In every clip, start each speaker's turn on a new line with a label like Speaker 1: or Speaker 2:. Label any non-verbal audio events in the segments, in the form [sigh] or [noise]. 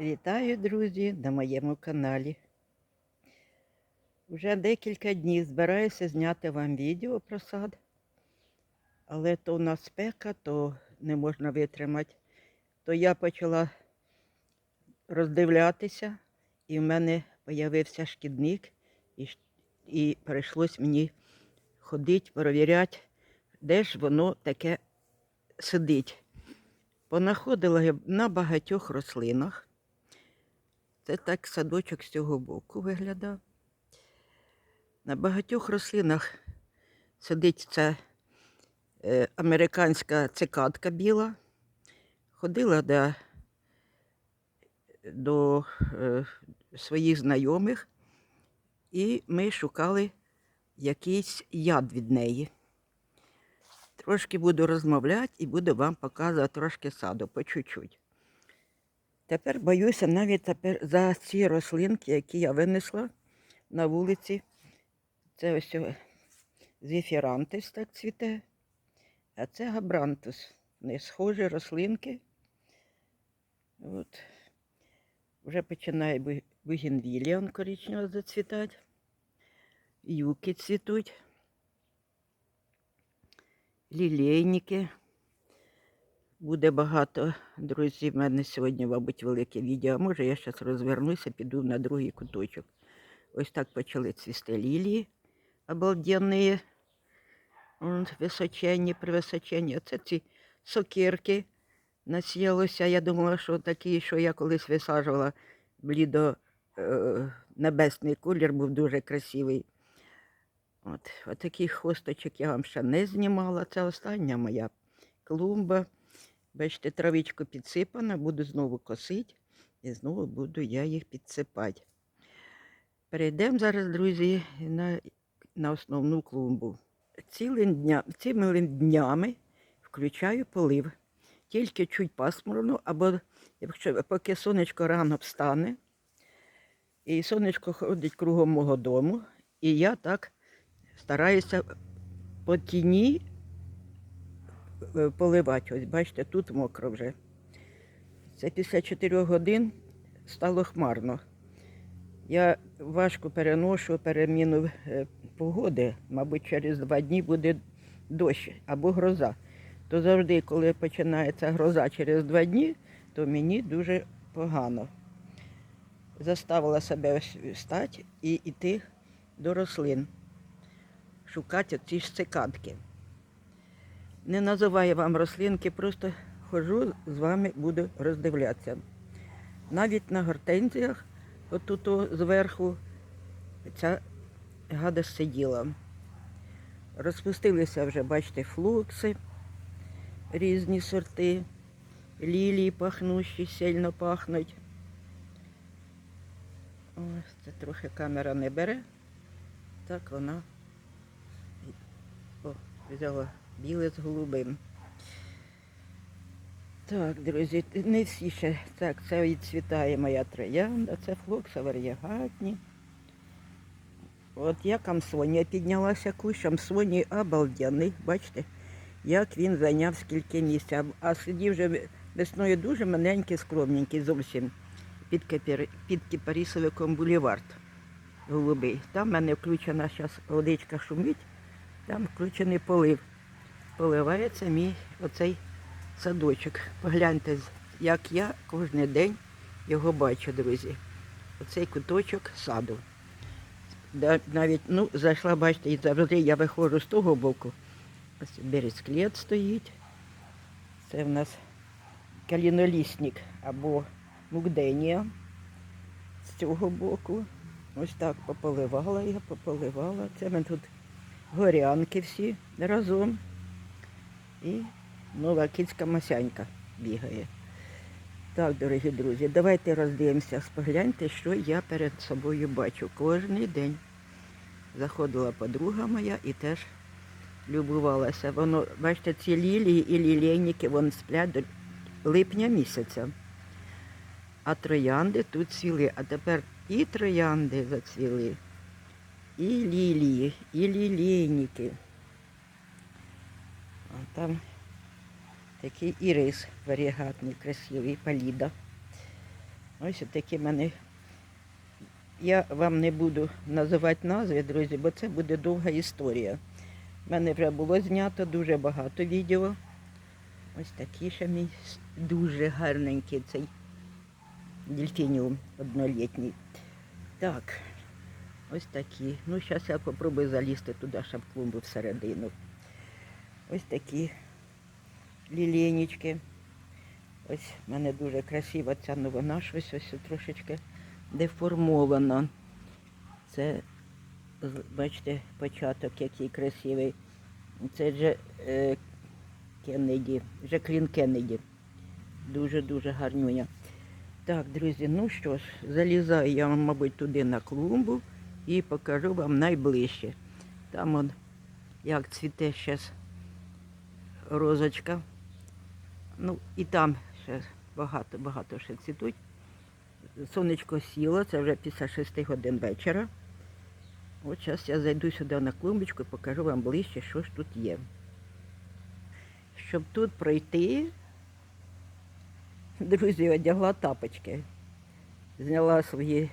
Speaker 1: Вітаю, друзі, на моєму каналі. Вже декілька днів збираюся зняти вам відео про сад, але то у нас спека, то не можна витримати. То я почала роздивлятися, і в мене з'явився шкідник, і, і прийшлось мені ходити, перевіряти, де ж воно таке сидить. Понаходила я на багатьох рослинах. Це так садочок з цього боку виглядав. На багатьох рослинах сидить ця е, американська цикадка біла. Ходила до, до е, своїх знайомих, і ми шукали якийсь яд від неї. Трошки буду розмовляти і буду вам показувати трошки саду по чуть-чуть. Тепер боюся навіть тепер за ці рослинки, які я винесла на вулиці. Це ось о, зефірантис так цвіте, а це габрантус. Не схожі рослинки. От. Вже починає бу- бугенвілія коричнево зацвітати. Юки цвітуть. Лілейники. Буде багато, друзі, в мене сьогодні, мабуть, велике відео. Може, я зараз розвернуся, піду на другий куточок. Ось так почали цвісти лілії обалденні, он, височенні, превисоченні. Оце ці сокирки насіялося. Я думала, що такі, що я колись висаджувала блідо е, небесний колір, був дуже красивий. От, от таких хосточок я вам ще не знімала. Це остання моя клумба. Бачите, травичку підсипана, буду знову косити і знову буду я їх підсипати. Перейдемо зараз, друзі, на, на основну клумбу. Цілим дня, цими днями включаю полив. Тільки чуть пасмурно, або якщо поки сонечко рано встане, і сонечко ходить кругом мого дому, і я так стараюся по тіні поливати. Ось бачите, тут мокро вже. Це після 4 годин стало хмарно. Я важко переношу переміну е, погоди. Мабуть, через два дні буде дощ або гроза. То завжди, коли починається гроза через два дні, то мені дуже погано. Заставила себе встати і йти до рослин, шукати ці ж цикадки. Не називаю вам рослинки, просто ходжу з вами, буду роздивлятися. Навіть на гортензіях, отут зверху, ця гадость сиділа. Розпустилися вже, бачите, флукси, різні сорти, лілії пахнущі, сильно пахнуть. Ось це трохи камера не бере. Так вона о, взяла біле з голубим. Так, друзі, не всі ще. Так, це відцвітає моя троянда, це флокса варіагатні. От я камсонія піднялася кущ, камсоній обалденний. Бачите, як він зайняв скільки місця. А сидів вже весною дуже маленький, скромненький зовсім під, кипір... під кипарісовиком бульвард голубий. Там в мене включена зараз водичка шумить, там включений полив. Поливається мій оцей садочок. Погляньте, як я кожен день його бачу, друзі. Оцей куточок саду. Навіть ну, зайшла, бачите, і завжди я виходжу з того боку. Ось бересклет стоїть. Це в нас калінолісник або мукденія з цього боку. Ось так пополивала я, пополивала. Це ми тут горянки всі разом. І нова кицька масянька бігає. Так, дорогі друзі, давайте роздивимося, спогляньте, що я перед собою бачу кожен день. Заходила подруга моя і теж любувалася. Воно, бачите, ці лілії і лілейники вон сплять до липня місяця. А троянди тут цвіли. А тепер і троянди зацвіли, і лілії, і лілейники. Там такий ірис варігатний, красивий, паліда. Ось такі мене. Я вам не буду називати назви, друзі, бо це буде довга історія. У мене вже було знято дуже багато відео. Ось такий ще мій дуже гарненький цей дельфініум однолітній. Так, ось такі. Ну, зараз я попробую залізти туди, в клумбу всередину. Ось такі лілійнички. Ось в мене дуже красива ця новина, щось ось трошечки деформована. Це, бачите, початок який красивий. Це же е, Кеннеді, Жаклін Кеннеді. Дуже-дуже гарнюня. Так, друзі, ну що ж, залізаю я мабуть, туди на клумбу і покажу вам найближче. Там он, як цвіте зараз розочка. Ну, і там ще багато-багато ще цвітуть. Сонечко сіло, це вже після 6 годин вечора. От зараз я зайду сюди на клумбочку і покажу вам ближче, що ж тут є. Щоб тут пройти, [laughs] друзі, одягла тапочки. Зняла свої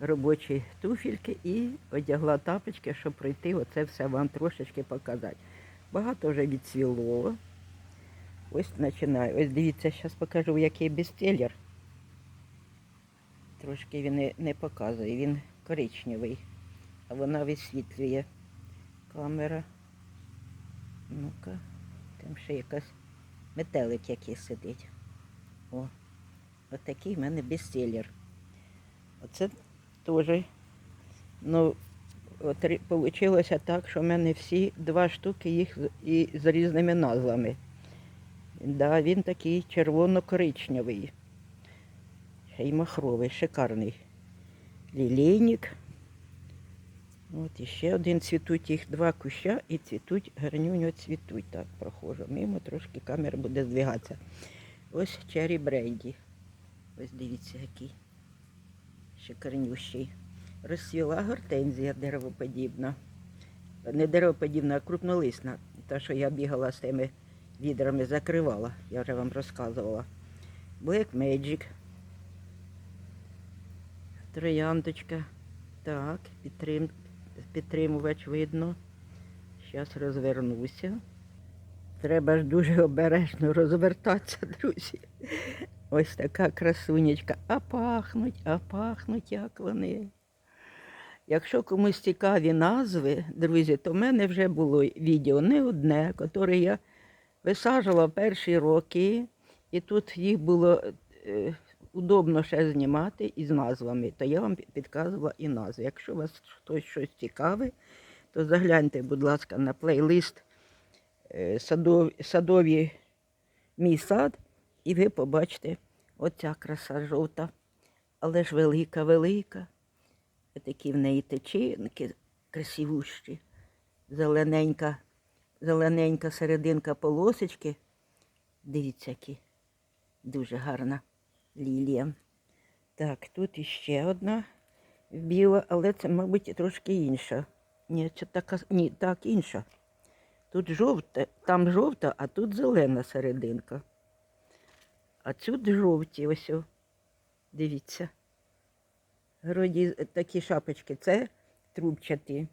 Speaker 1: робочі туфельки і одягла тапочки, щоб пройти оце все вам трошечки показати. Багато вже відцвіло. Ось починаю. Ось дивіться, зараз покажу, який бестселлер. Трошки він не, показує, він коричневий, а вона висвітлює. Камера. Ну-ка, там ще якась метелик який сидить. О, отакий в мене бестселлер. Оце теж. Ну, вийшло так, що в мене всі два штуки їх і з різними назвами. Да, він такий червоно-коричневий. Ще й махровий, шикарний. Лілейник. От іще один цвітуть, їх два куща і цвітуть, гарнюньо цвітуть. Так, прохожу мимо, трошки камера буде здвигатися. Ось Черрі Бренді. Ось дивіться, який шикарнющий. Розцвіла гортензія деревоподібна. Не деревоподібна, а крупнолисна. Та, що я бігала з тими відрами, закривала, я вже вам розказувала. Black Magic. Трояндочка. Так, підтрим... підтримувач видно. Зараз розвернуся. Треба ж дуже обережно розвертатися, друзі. Ось така красунечка. А пахнуть, а пахнуть, як вони. Якщо комусь цікаві назви, друзі, то в мене вже було відео не одне, яке я висаджувала перші роки, і тут їх було е, удобно ще знімати із назвами, то я вам підказувала і назви. Якщо вас хтось щось цікаве, то загляньте, будь ласка, на плейлист е, садов, садові мій сад, і ви побачите оця краса жовта, але ж велика, велика. Такі в неї течінки красивущі, зелененька, зелененька серединка полосочки. Дивіться, які дуже гарна лілія. Так, тут іще одна біла, але це, мабуть, трошки інша. Ні, це така, ні, так, інша. Тут жовта, там жовта, а тут зелена серединка. А тут жовті ось. Дивіться. Городі такі шапочки, це трубчаті.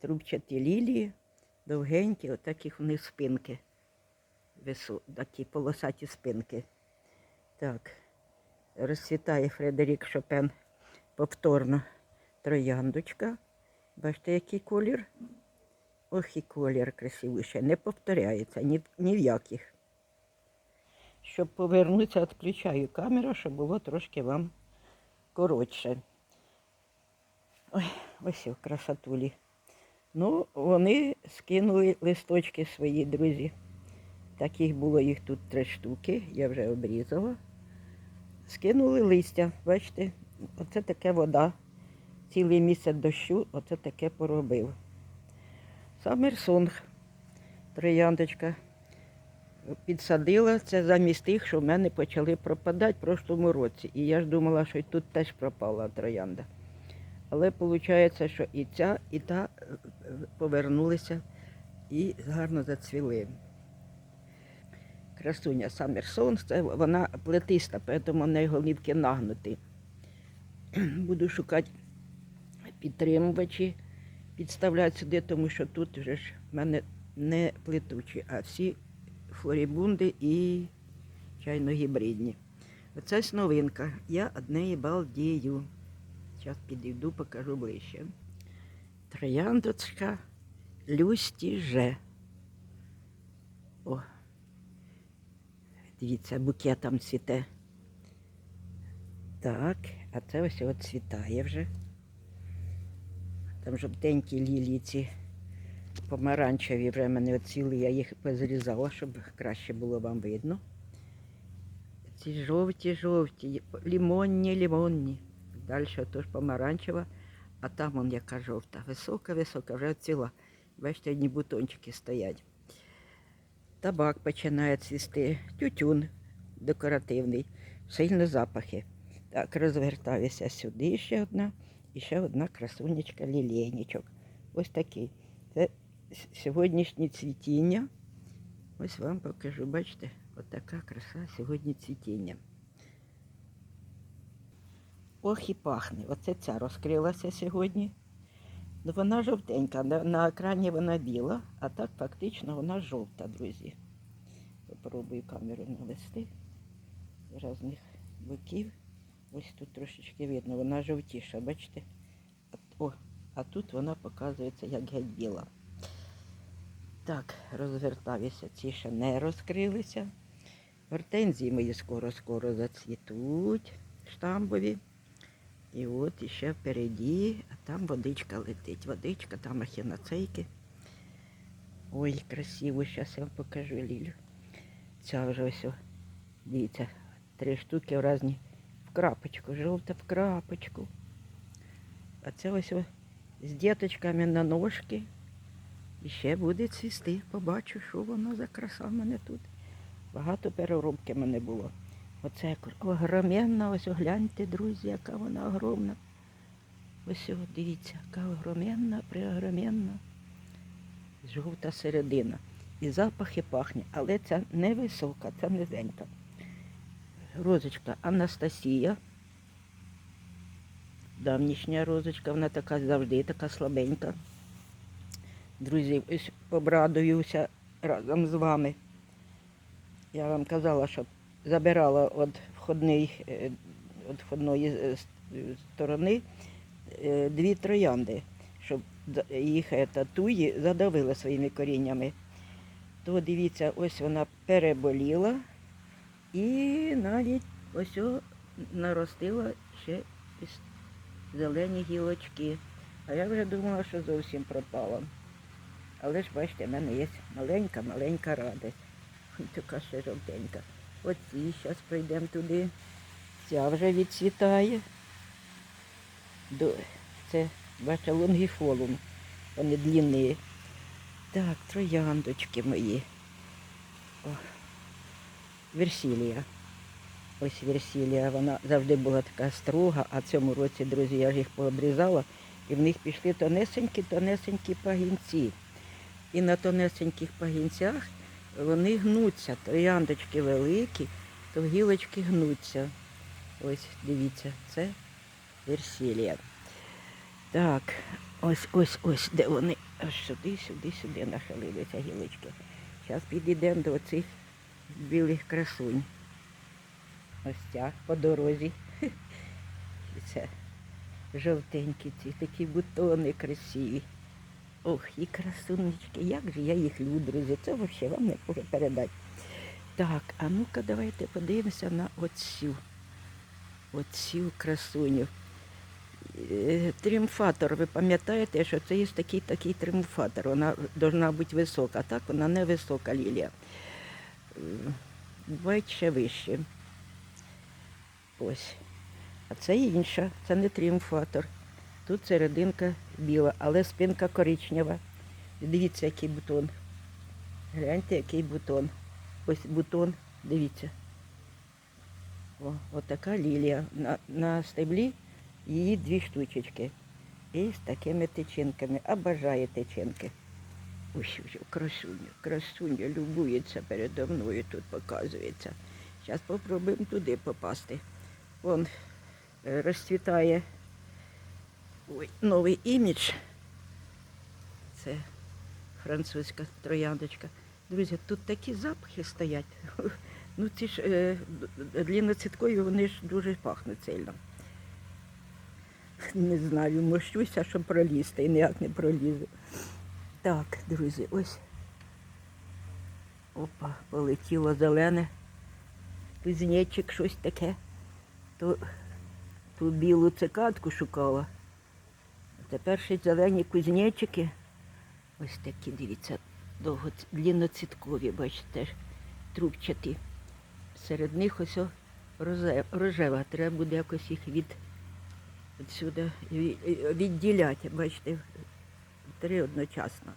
Speaker 1: Трубчаті лілії, довгенькі, отаких вниз спинки. Висо, такі полосаті спинки. Так, розцвітає Фредерік Шопен повторно трояндочка. Бачите, який колір? Ох, і колір красивіший. Не повторяється ні, ні в яких. Щоб повернутися, відключаю камеру, щоб було трошки вам коротше. Ой, ось о, красотулі. Ну, вони скинули листочки свої, друзі. Таких було їх тут три штуки, я вже обрізала. Скинули листя, бачите, оце таке вода. Цілий місяць дощу, оце таке поробив. Саммерсонг, трояндочка. Підсадила це замість тих, що в мене почали пропадати в прошлому році. І я ж думала, що тут теж пропала троянда. Але виходить, що і ця, і та е, повернулися і гарно зацвіли. Красуня Саммерсон, вона плетиста, тому в неї голівки нагнуті. [clears throat] Буду шукати підтримувачі, підставляти сюди, тому що тут вже ж в мене не плетучі, а всі флорібунди і чайно-гібридні. Оце ось новинка. Я од неї балдію. Зараз підійду, покажу ближче. Трояндочка Люсті Ж. О. Дивіться, букетом цвіте. Так, а це ось цвітає вже. Там жовтенькі лілії ці помаранчеві вже мене оціли, я їх позрізала, щоб краще було вам видно. Ці жовті, жовті, лімонні, лімонні. Далі тож помаранчева, а там вон яка жовта. Висока, висока, вже ціла. Бачите, одні бутончики стоять. Табак починає цвісти, тютюн декоративний, сильні запахи. Так, розвертаюся сюди ще одна і ще одна красунечка лілейничок. Ось такий. Це сьогоднішнє цвітіння. Ось вам покажу, бачите, от така краса сьогодні цвітіння. Ох і пахне. Оце ця розкрилася сьогодні. Ну, вона жовтенька, на, на екрані вона біла, а так фактично вона жовта, друзі. Попробую камеру навести з різних боків. Ось тут трошечки видно, вона жовтіша, бачите? О, а тут вона показується як геть біла. Так, розвертаюся, ці ще не розкрилися. Гортензії мої скоро-скоро зацвітуть, штамбові. І от іще впереді, а там водичка летить. Водичка, там ахіноцейки. Ой, красиво, зараз я вам покажу Лілю. Ця вже ось, дивіться, три штуки в різні в крапочку, жовта в крапочку. А це ось о, з діточками на ножки. І ще буде цвісти. Побачу, що воно за краса в мене тут. Багато переробки мене було. Оце огроменна, ось гляньте, друзі, яка вона огромна. Ось о, дивіться, яка огроменна, преогроменна. Жовта середина. І запахи пахне, але це не висока, це низенька. Розочка Анастасія. Давнішня розочка, вона така завжди така слабенька. Друзі, ось обрадуюся разом з вами. Я вам казала, що забирала від входної, е, від входної е, сторони е, дві троянди, щоб їх е, та, туї задавили своїми коріннями. То дивіться, ось вона переболіла і навіть ось наростила ще зелені гілочки. А я вже думала, що зовсім пропала. Але ж бачите, в мене є маленька-маленька радість. Ой, [laughs] Така ще жовтенька. Оці, зараз прийдемо туди. Ця вже відцвітає. Це, бачите, лонгіфолум. Вони длинні. Так, трояндочки мої. Версілія. Ось Версілія, вона завжди була така строга, а цьому році, друзі, я ж їх пообрізала, і в них пішли тонесенькі-тонесенькі пагінці. І на тонесеньких пагінцях вони гнуться, трояндочки великі, то гілочки гнуться. Ось, дивіться, це Версілія. Так, ось, ось, ось, де вони аж сюди, сюди, сюди нахилилися гілочки. Зараз підійдемо до цих білих красунь. Ось ця по дорозі. І [laughs] Це жовтенькі ці такі бутони красиві. Ох, і красунечки, як же я їх люблю, друзі. Це взагалі вам не можу передати. Так, а ну-ка давайте подивимося на оцю. Оцю красуню. Е, Тріумфатор, ви пам'ятаєте, що це є такий такий тріумфатор. Вона повинна бути висока, так? Вона не висока лілія. Е, Бувають ще вище. Ось. А це інша, це не тріумфатор. Тут серединка біла, але спинка коричнева. Дивіться, який бутон. Гляньте, який бутон. Ось бутон, дивіться. О, отака лілія. На, на стеблі її дві штучечки. І з такими тичинками. Обожаю тичинки. Ось красуня, красуня любується передо мною тут показується. Зараз попробуємо туди попасти. Вон е, розцвітає ой, новий імідж. Це французька трояндочка. Друзі, тут такі запахи стоять. [laughs] Ну ці ж е, длінноцвіткові, вони ж дуже пахнуть сильно. Не знаю, мощуся, щоб пролізти, і ніяк не пролізу. Так, друзі, ось. Опа, полетіло зелене. Кузнечик, щось таке. То ту білу цикадку шукала. Тепер ще зелені кузнечики. Ось такі, дивіться, довго длінноцвіткові, бачите, трубчаті. Серед них ось рожева. Треба буде якось їх від відсюди відділяти, бачите, три одночасно.